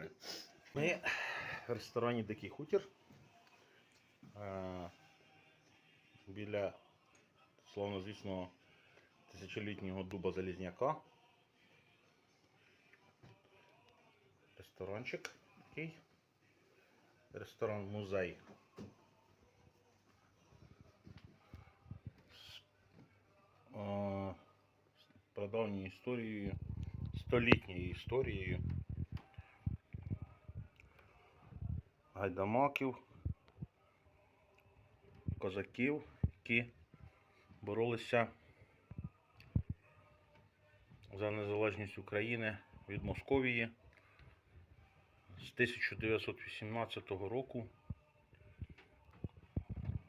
мемори. Ми в ресторані Дикий Хутір. Е, Біля, словно звісно, тисячолітнього дуба Залізняка. Ресторанчик такий. Ресторан музей. Е, з прадавньою історією, столітньою історією. Гайдамаків, козаків, які боролися за незалежність України від Московії з 1918 року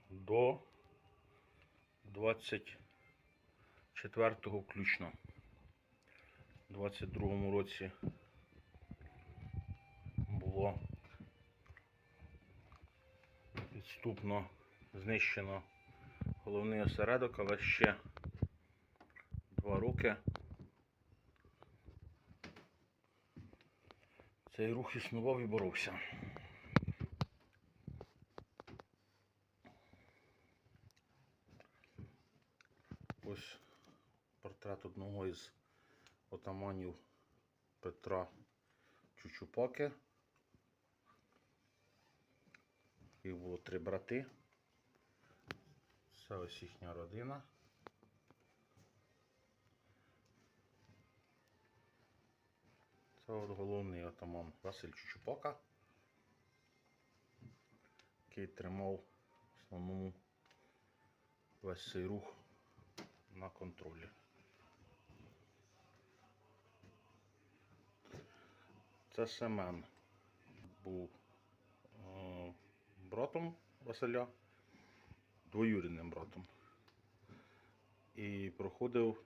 до 24 включно. У 22 році було підступно знищено головний осередок, але ще два роки цей рух існував і боровся. Ось портрет одного із отаманів Петра Чучупаки. Їх було три брати. Це ось їхня родина. Це от головний отаман Василь Чучупака, який тримав в основному весь цей рух на контролі. Це Семен був братом Василя, двоюрідним братом. І проходив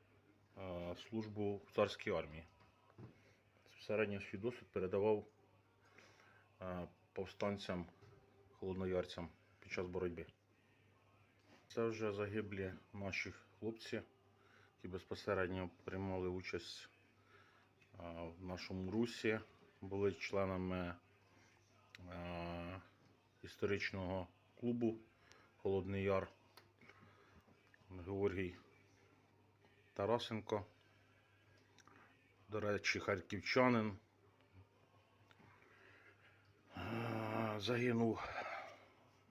е, службу в царській армії. Середній свій досвід передавав е, повстанцям, холодноярцям під час боротьби. Це вже загиблі наші хлопці, які безпосередньо приймали участь е, в нашому русі, були членами е, історичного клубу Холодний Яр Георгій Тарасенко. До речі, харківчанин. Загинув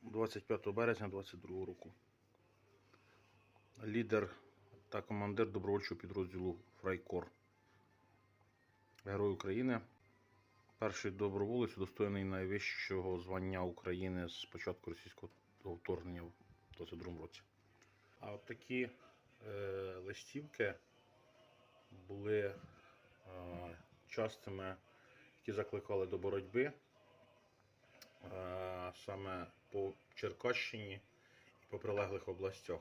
25 березня 22 року. Лідер та командир добровольчого підрозділу Фрайкор. Герой України. Перший доброволець, удостоєний найвищого звання України з початку російського вторгнення в 22 році. А от такі е, листівки були е, частими, які закликали до боротьби е, саме по Черкащині і по прилеглих областях.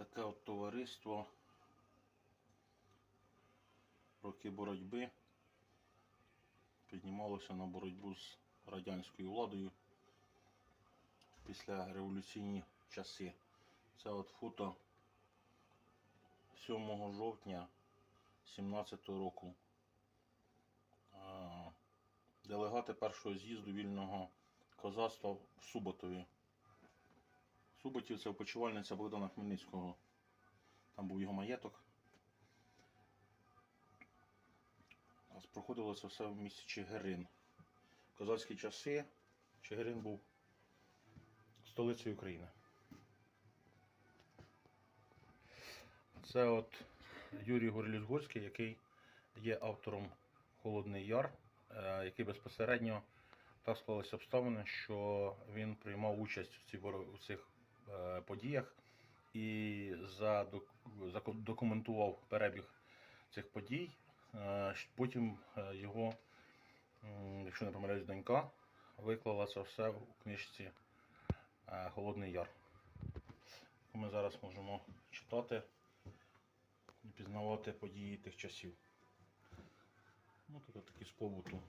Отаке от товариство роки боротьби піднімалося на боротьбу з радянською владою після революційні часи. Це от фото 7 жовтня 17 року. Делегати першого з'їзду вільного козацтва в Суботові. Суботів це опочивальниця Богдана Хмельницького. Там був його маєток. Проходило це все в місті Чигирин. В козацькі часи Чигирин був столицею України. Це от Юрій Горліс-Горський, який є автором Холодний Яр, е, який безпосередньо так склалися обставини, що він приймав участь в цих, е, подіях і задок- задокументував перебіг цих подій. Е, Потім е, його, якщо не помиляюсь, донька виклала це все у книжці Холодний Яр. Ми зараз можемо читати і пізнавати події тих часів. Ну, тут такі з побуту.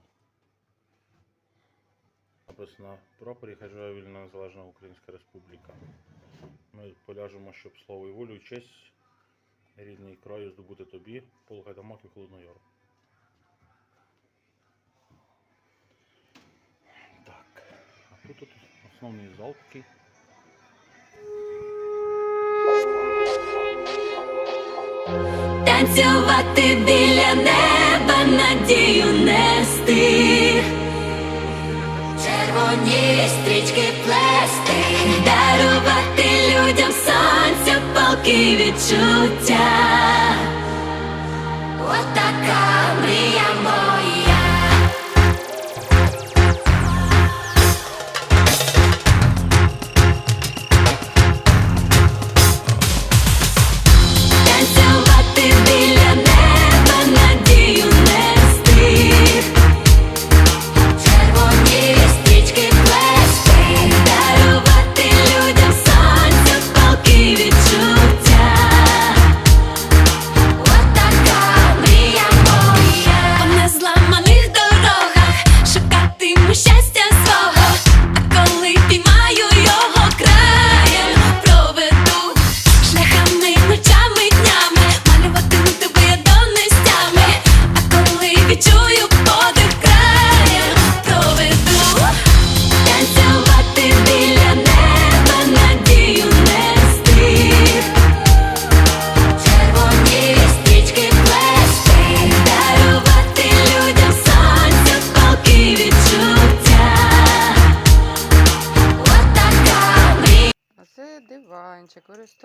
Написано на прапорі хай вільна незалежна Українська Республіка. Ми поляжемо, щоб слово і волю і честь рідний краю здобути тобі, полухай дамок і холодну яру. Так, а тут, тут основний зал такий. Танцювати біля неба, надію нести, червоні стрічки плести, дарувати людям сонця, палки відчуття.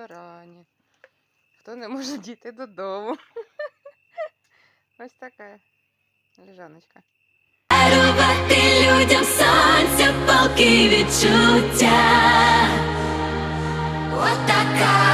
Ресторані. Хто не може дійти додому. Ось така лежаночка. Дарувати людям сонця, палки відчуття. Отака